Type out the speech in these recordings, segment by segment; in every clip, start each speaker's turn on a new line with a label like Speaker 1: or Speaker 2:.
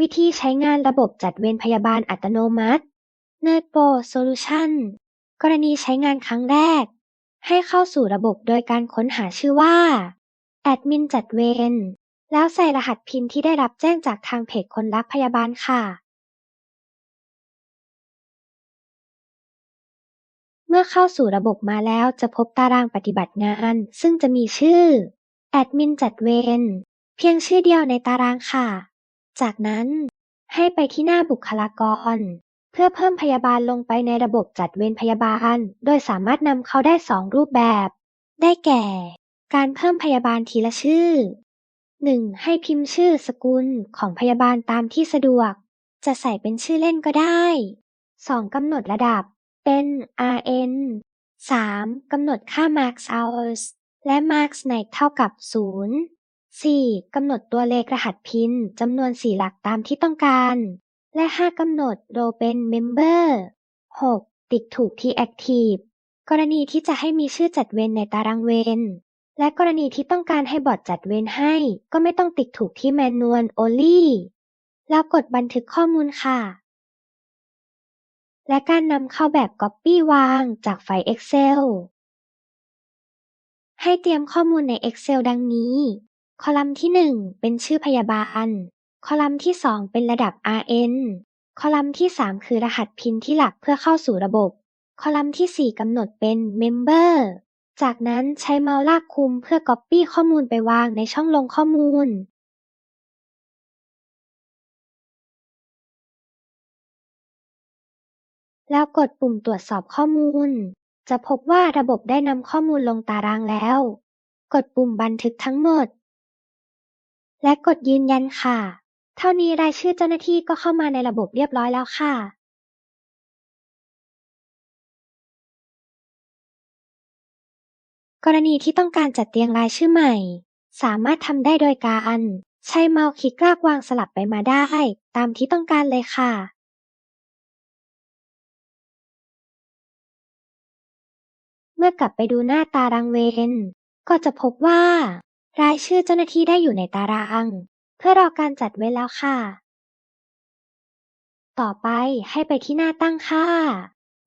Speaker 1: วิธีใช้งานระบบจัดเวรพยาบาลอัตโนมัติ n e r p o Solution กรณีใช้งานครั้งแรก ให้เข้าสู่ระบบโดยการค้นหาชื่อว่าแอดมินจัดเวรแล้วใส่รหัสพินที่ได้รับแจ้งจากทางเพจคนรักพยาบาลค่ะ เมื่อเข้าสู่ระบบมาแล้วจะพบตารางปฏิบัติงาน ซึ่งจะมีชื่อแอดมินจัดเวรเพียงชื่อเดียวในตารางค่ะ จากนั้นให้ไปที่หน้าบุคลากร เพื่อเพิ่มพยาบาลลงไปในระบบจัดเวรพยาบาล โดยสามารถนำเขาได้สองรูปแบบ ได้แก่ การเพิ่มพยาบาลทีละชื่อ 1. ให้พิมพ์ชื่อสกุลของพยาบาลตามที่สะดวก จะใส่เป็นชื่อเล่นก็ได้ 2. กำหนดระดับ เป็น RN 3. กำหนดค่า Marks Hours และ Marks Night เท่ากับ 0 4. กำหนดตัวเลขรหัสพินจำนวน4หลักตามที่ต้องการ และ 5. กำหนดโรเป็น Member 6. ติ๊กถูกที่ Active กรณีที่จะให้มีชื่อจัดเวรในตารางเวรและกรณีที่ต้องการให้บอทจัดเวรให้ ก็ไม่ต้องติ๊กถูกที่ Manual Only แล้วกดบันทึกข้อมูลค่ะ และการนำเข้าแบบ Copy วางจากไฟล์ Excel ให้เตรียมข้อมูลใน Excel ดังนี้ คอลัมน์ที่ 1 เป็นชื่อพยาบาล คอลัมน์ที่ 2 เป็นระดับ RN คอลัมน์ที่ 3 คือรหัสพินที่หลักเพื่อเข้าสู่ระบบ คอลัมน์ที่ 4 กำหนดเป็น Member จากนั้นใช้เมาส์ลากคุมเพื่อ Copy ข้อมูลไปวางในช่องลงข้อมูลแล้วกดปุ่มตรวจสอบข้อมูล จะพบว่าระบบได้นำข้อมูลลงตารางแล้ว กดปุ่มบันทึกทั้งหมด และกดยืนยันค่ะ เท่านี้รายชื่อเจ้าหน้าที่ก็เข้ามาในระบบเรียบร้อยแล้วค่ะกรณีที่ต้องการจัดเรียงรายชื่อใหม่ สามารถทำได้โดยการใช้เมาส์คลิกลากวางสลับไปมาได้ ตามที่ต้องการเลยค่ะ เมื่อกลับไปดูหน้าตารางเวรก็จะพบว่า รายชื่อเจ้าหน้าที่ได้อยู่ในตาราง เพื่อรอการจัดไว้แล้วค่ะ ต่อไปให้ไปที่หน้าตั้งค่า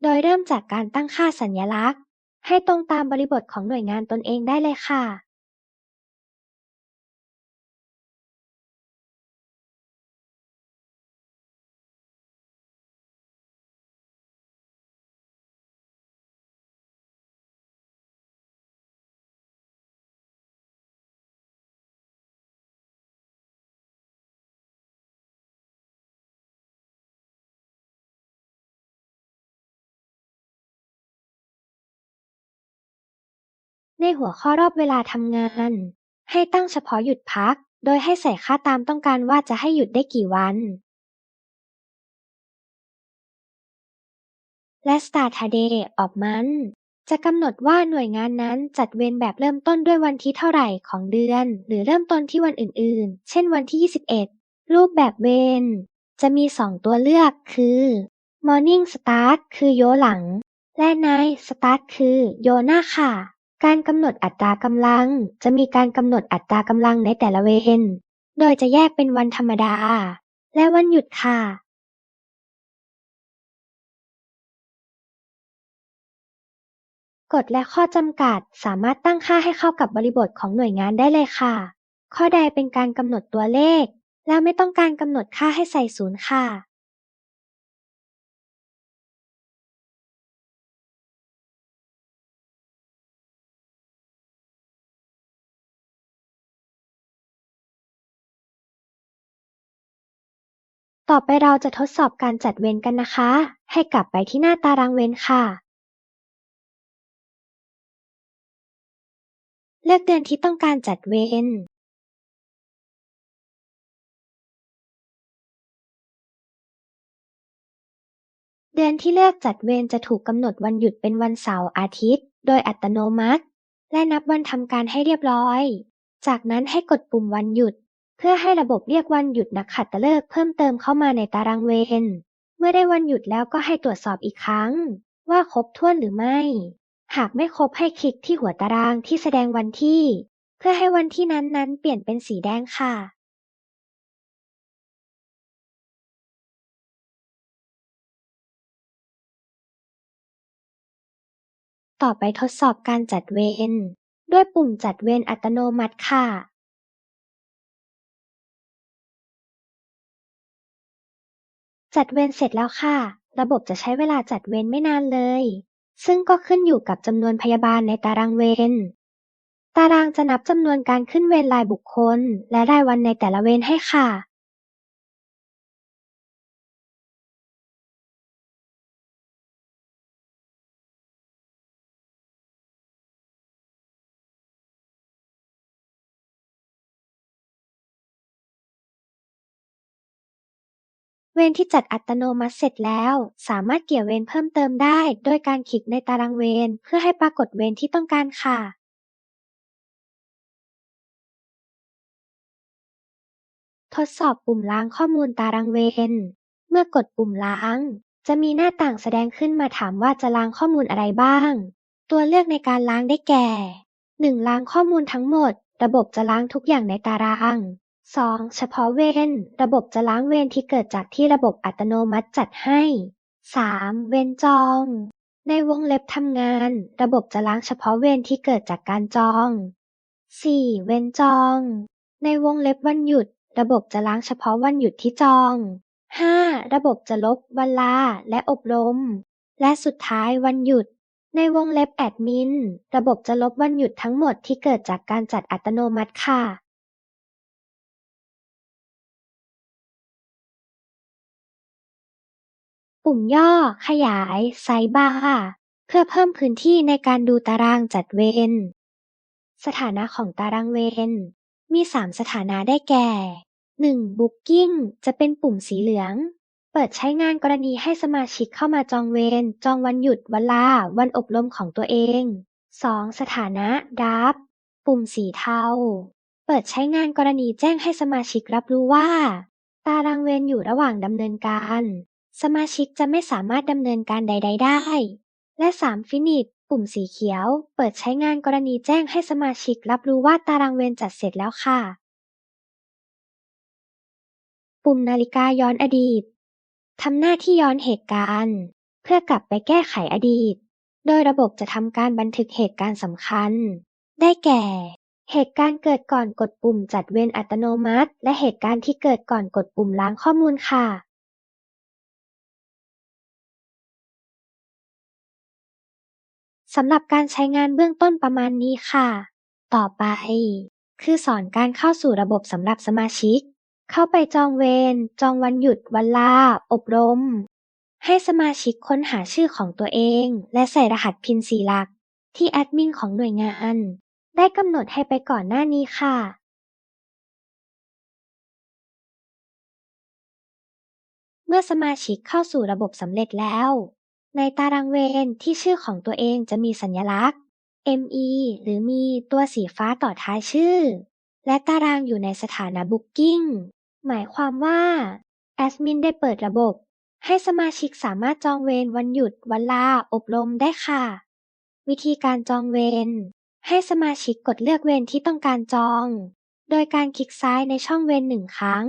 Speaker 1: โดยเริ่มจากการตั้งค่าสัญลักษณ์ ให้ตรงตามบริบทของหน่วยงานตนเองได้เลยค่ะ ในหัวข้อรอบเวลาทำงาน ให้ตั้งเฉพาะหยุดพัก โดยให้ใส่ค่าตามต้องการว่าจะให้หยุดได้กี่วัน และ Start Day of Month จะกำหนดว่าหน่วยงานนั้นจัดเวรแบบเริ่มต้นด้วยวันที่เท่าไหร่ของเดือน หรือเริ่มต้นที่วันอื่นๆ เช่นวันที่ 21 รูปแบบเวรจะมี 2 ตัวเลือกคือ Morning Start คือโยหลัง และ Night Start คือโยหน้าค่ะ การกำหนดอัตรากำลัง จะมีการกำหนดอัตรากำลังในแต่ละเวร โดยจะแยกเป็นวันธรรมดา และวันหยุดค่ะ กฎและข้อจำกัดสามารถตั้งค่าให้เข้ากับบริบทของหน่วยงานได้เลยค่ะ ข้อใดเป็นการกำหนดตัวเลข และไม่ต้องการกำหนดค่าให้ใส่ศูนย์ค่ะ ต่อไปเราจะทดสอบการจัดเวรกันนะคะ ให้กลับไปที่หน้าตารางเวรค่ะ เลือกเดือนที่ต้องการจัดเวร เดือนที่เลือกจัดเวรจะถูกกำหนดวันหยุดเป็นวันเสาร์อาทิตย์ โดยอัตโนมัติ และนับวันทำการให้เรียบร้อย จากนั้นให้กดปุ่มวันหยุด เพื่อให้ระบบเรียกวันหยุดนักขัตฤกษ์เพิ่มเติมเข้ามาในตารางเวร เมื่อได้วันหยุดแล้วก็ให้ตรวจสอบอีกครั้ง ว่าครบถ้วนหรือไม่ หากไม่ครบให้คลิกที่หัวตารางที่แสดงวันที่ เพื่อให้วันที่นั้นนั้นเปลี่ยนเป็นสีแดงค่ะต่อไปทดสอบการจัดเวรด้วยปุ่มจัดเวรอัตโนมัติค่ะ จัดเวรเสร็จแล้วค่ะ ระบบจะใช้เวลาจัดเวรไม่นานเลย ซึ่งก็ขึ้นอยู่กับจำนวนพยาบาลในตารางเวร ตารางจะนับจำนวนการขึ้นเวรรายบุคคล และรายวันในแต่ละเวรให้ค่ะ เวรที่จัดอัตโนมัติเสร็จแล้ว สามารถเกี่ยวเวรเพิ่มเติมได้ โดยการคลิกในตารางเวรเพื่อให้ปรากฏเวรที่ต้องการค่ะ ทดสอบปุ่มล้างข้อมูลตารางเวรเมื่อกดปุ่มล้าง จะมีหน้าต่างแสดงขึ้นมาถามว่าจะล้างข้อมูลอะไรบ้าง ตัวเลือกในการล้างได้แก่ 1. ล้างข้อมูลทั้งหมด ระบบจะล้างทุกอย่างในตาราง 2. เฉพาะเวร ระบบจะล้างเวรที่เกิดจากที่ระบบอัตโนมัติจัดให้ 3. เวรจอง ในวงเล็บทำงาน ระบบจะล้างเฉพาะเวรที่เกิดจากการจอง 4. เวรจอง ในวงเล็บวันหยุด ระบบจะล้างเฉพาะวันหยุดที่จอง 5. ระบบจะลบวันลาและอบรม และสุดท้ายวันหยุด ในวงเล็บแอดมิน ระบบจะลบวันหยุดทั้งหมดที่เกิดจากการจัดอัตโนมัติค่ะ ปุ่มย่อ ขยาย ไซด์บาร์เพื่อเพิ่มพื้นที่ในการดูตารางจัดเวร สถานะของตารางเวร มี 3 สถานะได้แก่ 1. Booking จะเป็นปุ่มสีเหลือง เปิดใช้งานกรณีให้สมาชิกเข้ามาจองเวร จองวันหยุด วันลา วันอบรมของตัวเอง 2. สถานะดับปุ่มสีเทา เปิดใช้งานกรณีแจ้งให้สมาชิกรับรู้ว่า ตารางเวรอยู่ระหว่างดำเนินการ สมาชิกจะไม่สามารถดำเนินการใด ๆ ได้ และ 3. Finish ปุ่มสีเขียว เปิดใช้งานกรณีแจ้งให้สมาชิกรับรู้ว่าตารางเวรจัดเสร็จแล้วค่ะ ปุ่มนาฬิกาย้อนอดีตทำหน้าที่ย้อนเหตุการณ์ เพื่อกลับไปแก้ไขอดีต โดยระบบจะทำการบันทึกเหตุการณ์สำคัญ ได้แก่ เหตุการณ์เกิดก่อนกดปุ่มจัดเวรอัตโนมัติ และเหตุการณ์ที่เกิดก่อนกดปุ่มล้างข้อมูลค่ะ สำหรับการใช้งานเบื้องต้นประมาณนี้ค่ะ ต่อไป คือสอนการเข้าสู่ระบบสำหรับสมาชิก เข้าไปจองเวร จองวันหยุด วันลา อบรม ให้สมาชิกค้นหาชื่อของตัวเอง และใส่รหัสพินสี่หลัก ที่แอดมินของหน่วยงาน ได้กำหนดให้ไปก่อนหน้านี้ค่ะเมื่อสมาชิกเข้าสู่ระบบสำเร็จแล้ว ในตารางเวรที่ชื่อของตัวเองจะมีสัญลักษณ์ ME หรือมีตัวสีฟ้าต่อท้ายชื่อ และตารางอยู่ในสถานะ Booking หมายความว่าแอดมินได้เปิดระบบ ให้สมาชิกสามารถจองเวรวันหยุดวันลาอบรมได้ค่ะ วิธีการจองเวรให้สมาชิกกดเลือกเวรที่ต้องการจอง โดยการคลิกซ้ายในช่องเวรหนึ่งครั้ง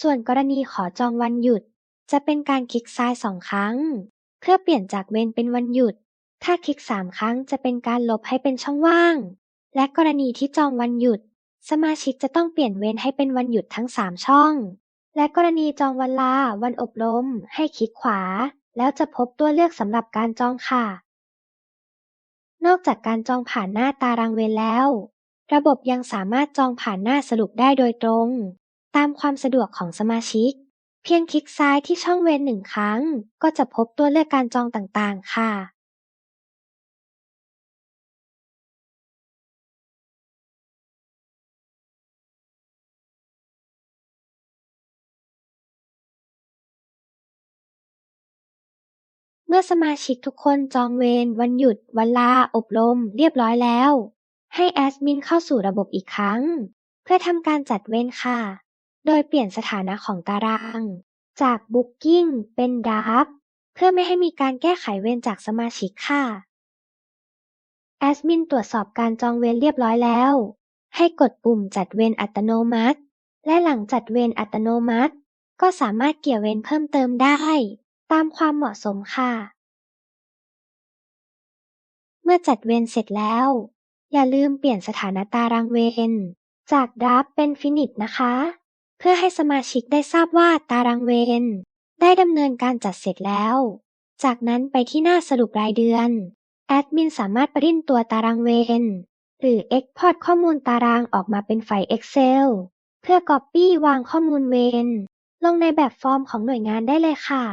Speaker 1: ส่วนกรณีขอจองวันหยุด จะเป็นการคลิกซ้ายสองครั้ง เพื่อเปลี่ยนจากเวรเป็นวันหยุด ถ้าคลิกสามครั้งจะเป็นการลบให้เป็นช่องว่าง และกรณีที่จองวันหยุด สมาชิกจะต้องเปลี่ยนเวรให้เป็นวันหยุดทั้ง 3 ช่อง และกรณีจองวันลา วันอบรม ให้คลิกขวา แล้วจะพบตัวเลือกสำหรับการจองค่ะ นอกจากการจองผ่านหน้าตารางเวรแล้ว ระบบยังสามารถจองผ่านหน้าสรุปได้โดยตรง ตามความสะดวกของสมาชิก เพียงคลิกซ้ายที่ช่องเวรหนึ่งครั้ง ก็จะพบตัวเลือกการจองต่างๆ ค่ะเมื่อสมาชิกทุกคนจองเวรวันหยุด วันลา อบรม เรียบร้อยแล้ว ให้แอดมินเข้าสู่ระบบอีกครั้ง เพื่อทำการจัดเวรค่ะ โดยเปลี่ยนสถานะของตาราง จาก Booking เป็น Draft เพื่อไม่ให้มีการแก้ไขเวรจากสมาชิกค่ะ แอดมินตรวจสอบการจองเวรเรียบร้อยแล้ว ให้กดปุ่มจัดเวรอัตโนมัติ และหลังจัดเวรอัตโนมัติ ก็สามารถเกี่ยวเวรเพิ่มเติมได้ ตามความเหมาะสมค่ะ เมื่อจัดเวรเสร็จแล้ว อย่าลืมเปลี่ยนสถานะตารางเวรจากดราฟเป็นฟินิชนะคะ พื่อให้สมาชิกได้ทราบว่าตารางเวรได้ดำเนินการจัดเสร็จแล้ว จากนั้นไปที่หน้าสรุปรายเดือน แอดมินสามารถปริ้นตัวตารางเวรหรือ Export ข้อมูลตารางออกมาเป็นไฟล์ Excel เพื่อ Copy วางข้อมูลเวรลงในแบบฟอร์มของหน่วยงานได้เลยค่ะ